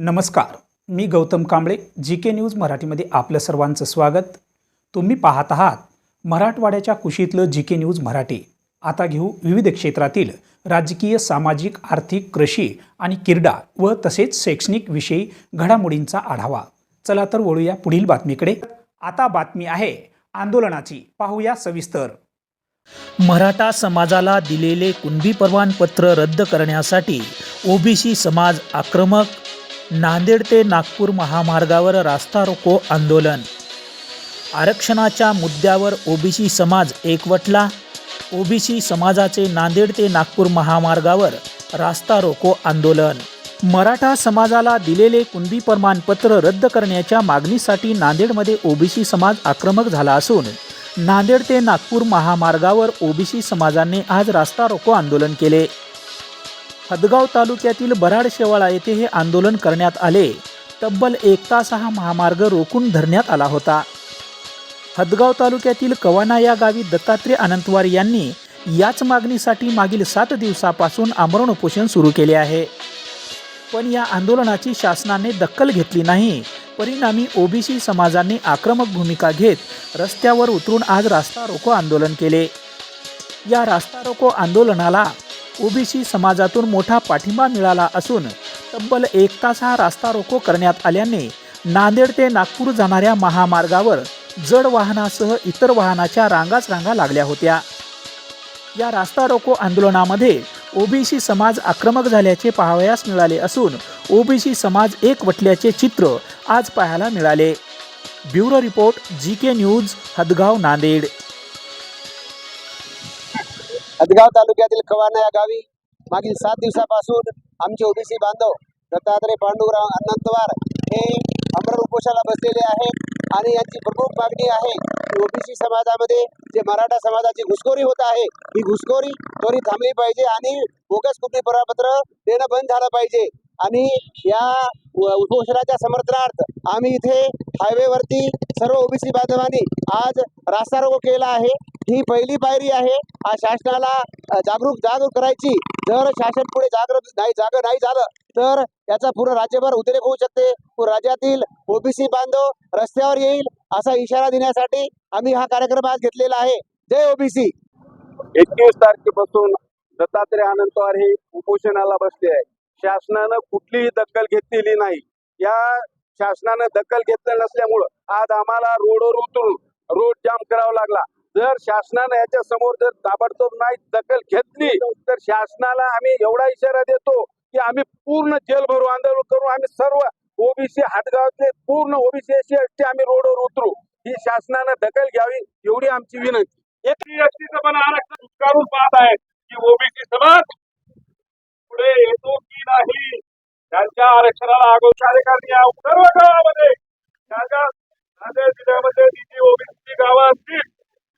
नमस्कार मी Gautam Kamble G K news मराठीमध्ये आपलं सर्वांचं स्वागत. तुम्ही पाहत आहात मराठवाड्याच्या कुशीतलं जी के न्यूज मराठी. आता घेऊ विविध क्षेत्रातील राजकीय सामाजिक आर्थिक कृषी आणि क्रीडा व तसेच शैक्षणिक विषयी घडामोडींचा आढावा. चला तर वळूया पुढील बातमीकडे. आता बातमी आहे आंदोलनाची. पाहूया सविस्तर. मराठा समाजाला दिलेले कुणबी परवानपत्र रद्द करण्यासाठी ओबीसी समाज आक्रमक नांदेड ते नागपूर महामार्गावर रास्ता रोको आंदोलन. आरक्षणाच्या मुद्द्यावर ओबीसी समाज एकवटला. ओबीसी समाजाचे नांदेड ते नागपूर महामार्गावर रास्ता रोको आंदोलन. मराठा समाजाला दिलेले कुणबी प्रमाणपत्र रद्द करण्याच्या मागणीसाठी नांदेडमध्ये ओबीसी समाज आक्रमक झाला असून नांदेड ते नागपूर महामार्गावर ओबीसी समाजाने आज रास्ता रोको आंदोलन केले. हदगाव तालुक्यातील बराड शेवाळा येथे हे आंदोलन करण्यात आले. तब्बल एक तास हा महामार्ग रोखून धरण्यात आला होता. हदगाव तालुक्यातील कवाना या गावी दत्तात्रय अनंतवार यांनी याच मागणीसाठी मागील सात दिवसापासून आमरण उपोषण सुरू केले आहे. पण या आंदोलनाची शासनाने दखल घेतली नाही. परिणामी ओबीसी समाजाने आक्रमक भूमिका घेत रस्त्यावर उतरून आज रास्ता रोको आंदोलन केले. या रास्ता रोको आंदोलनाला ओबीसी समाजातून मोठा पाठिंबा मिळाला असून तब्बल एक तास हा रास्ता रोको करण्यात आल्याने नांदेड ते नागपूर जाणाऱ्या महामार्गावर जड वाहनासह इतर वाहनाच्या रांगाच रांगा लागल्या होत्या. या रास्ता रोको आंदोलनामध्ये ओबीसी समाज आक्रमक झाल्याचे पाहावयास मिळाले असून ओबीसी समाज एकवटल्याचे चित्र आज पाहायला मिळाले. Bureau report G K news Hadgaon Nanded. Hadgaon तालुक्यातील कवाना या गावी मागील सात दिवसापासून आमचे ओबीसी बांधव दत्तात्रय पांडुराव अनंतवार हे अमर उपोषणाला बसलेले आहेत आणि यांची प्रमुख मागणी आहे की ओबीसी समाजामध्ये जे मराठा समाजाची घुसखोरी होत आहे ही घुसखोरी त्वरित थांबली पाहिजे आणि बोगस कुठली प्रमाणपत्र देणं बंद झालं पाहिजे. आणि या उपोषणाच्या समर्थनार्थ आम्ही इथे हायवेवरती सर्व ओबीसी बांधवांनी आज रास्ता रोको केला आहे. ही पहिली पायरी आहे. हा शासनाला जागरूक जागरूक करायची. जर शासन पुढे जागरूक नाही जाग नाही झालं तर याचा पूर्ण राज्यभर उद्रेक होऊ शकते. पूर्ण राज्यातील ओबीसी बांधव रस्त्यावर येईल असा इशारा देण्यासाठी आम्ही हा कार्यक्रम आज घेतलेला आहे. जय ओबीसी. एकवीस तारखेपासून दत्तात्रय पवार हे उपोषणाला बसले आहे शासनानं कुठलीही दखल घेतलेली नाही. या शासनानं दखल घेतलं नसल्यामुळं आज आम्हाला रोडवर उतरून रोड जर शासनानं याच्या समोर जर ताबडतोब नाही दखल घेतली तर शासनाला आम्ही एवढा इशारा देतो की आम्ही पूर्ण जेल भरू आंदोलन करू. आम्ही सर्व ओबीसी हातगावचे पूर्ण ओबीसी एस टी आम्ही रोडवर उतरू. ही शासनानं दखल घ्यावी एवढी आमची विनंती. एक व्यक्तीचं पण आरक्षण स्वीकारून पाहत आहे की ओबीसी समाज पुढे येतो की नाही? त्यांच्या आरक्षणाला आगो करणे सर्व गावामध्ये जिल्ह्यामध्ये जी ओबीसी गावं असतील